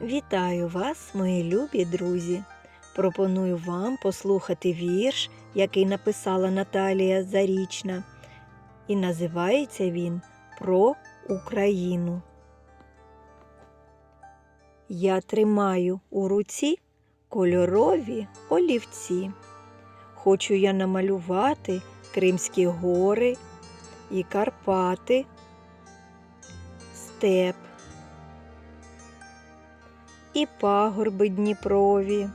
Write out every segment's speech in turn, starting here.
Вітаю вас, мої любі друзі! Пропоную вам послухати вірш, який написала Наталія Зарічна, і називається він Про Україну. Я тримаю у руці кольорові олівці. Хочу я намалювати Кримські гори і Карпати, степ і пагорби Дніпрові,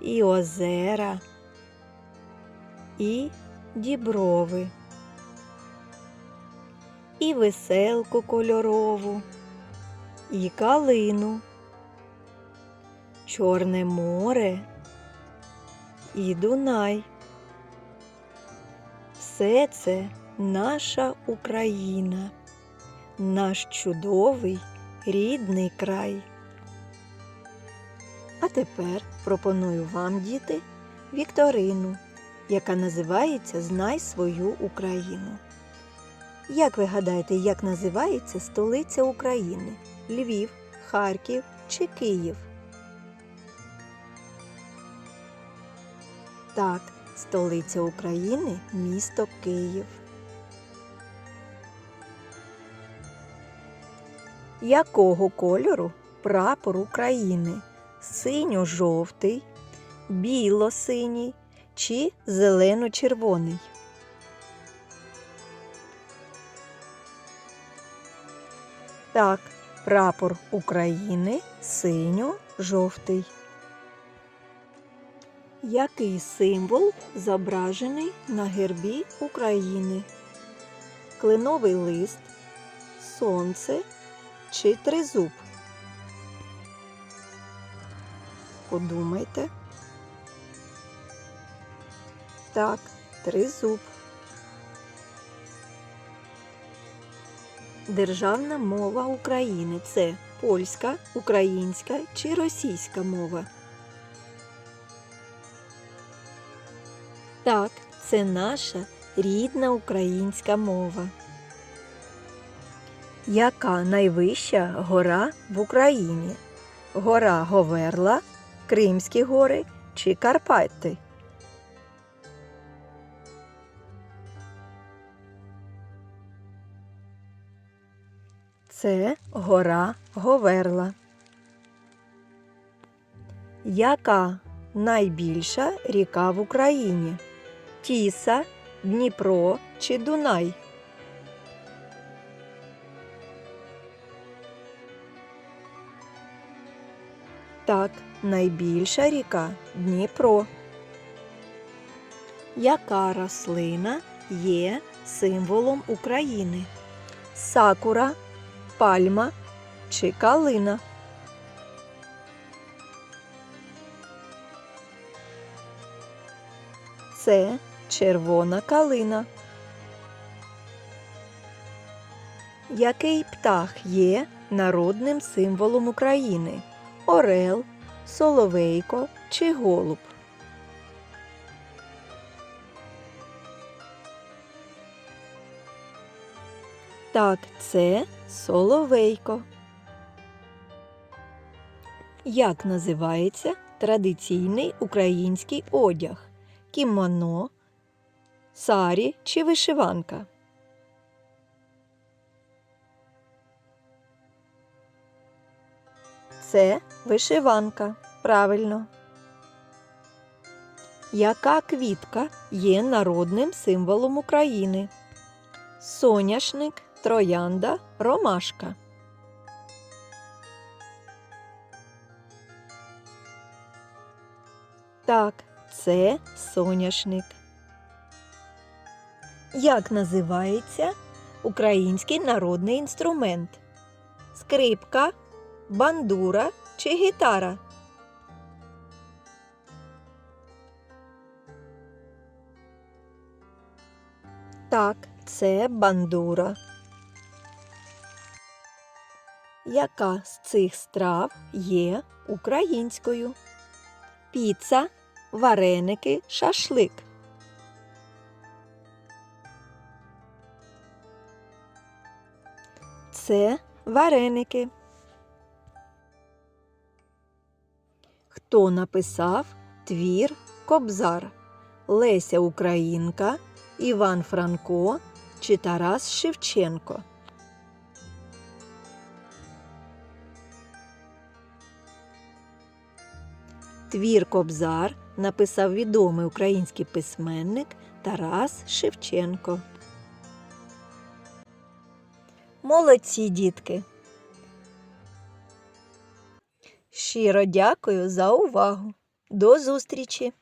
і озера, і діброви, і веселку кольорову, і калину, Чорне море і Дунай. Все це наша Україна, наш чудовий рідний край. А тепер пропоную вам, діти, вікторину, яка називається Знай свою Україну. Як ви гадаєте, як називається столиця України? Львів, Харків чи Київ? Так, столиця України місто Київ. Якого кольору прапор України? Синьо-жовтий, біло-синій чи зелено-червоний? Так, прапор України синьо-жовтий. Який символ зображений на гербі України? Кленовий лист, сонце чи тризуб? Подумайте. Так, тризуб. Державна мова України це польська, українська чи російська мова? Так, це наша рідна українська мова. Яка найвища гора в Україні? Гора Говерла, Кримські гори чи Карпати? Це гора Говерла. Яка найбільша ріка в Україні? Тіса, Дніпро чи Дунай? Так, найбільша ріка Дніпро. Яка рослина є символом України? Сакура, пальма чи калина? Це червона калина. Який птах є народним символом України? Орел, соловейко чи голуб? Так, це соловейко. Як називається традиційний український одяг? Кімоно, сарі чи вишиванка? Це вишиванка. Правильно. Яка квітка є народним символом України? Соняшник, троянда, ромашка. Так, це соняшник. Як називається український народний інструмент? Скрипка, бандура чи гітара? Так, це бандура. Яка з цих страв є українською? Піца, вареники, шашлик. Це вареники. Хто написав твір Кобзар? Леся Українка, Іван Франко чи Тарас Шевченко? Твір Кобзар написав відомий український письменник Тарас Шевченко. Молодці, дітки! Щиро дякую за увагу. До зустрічі!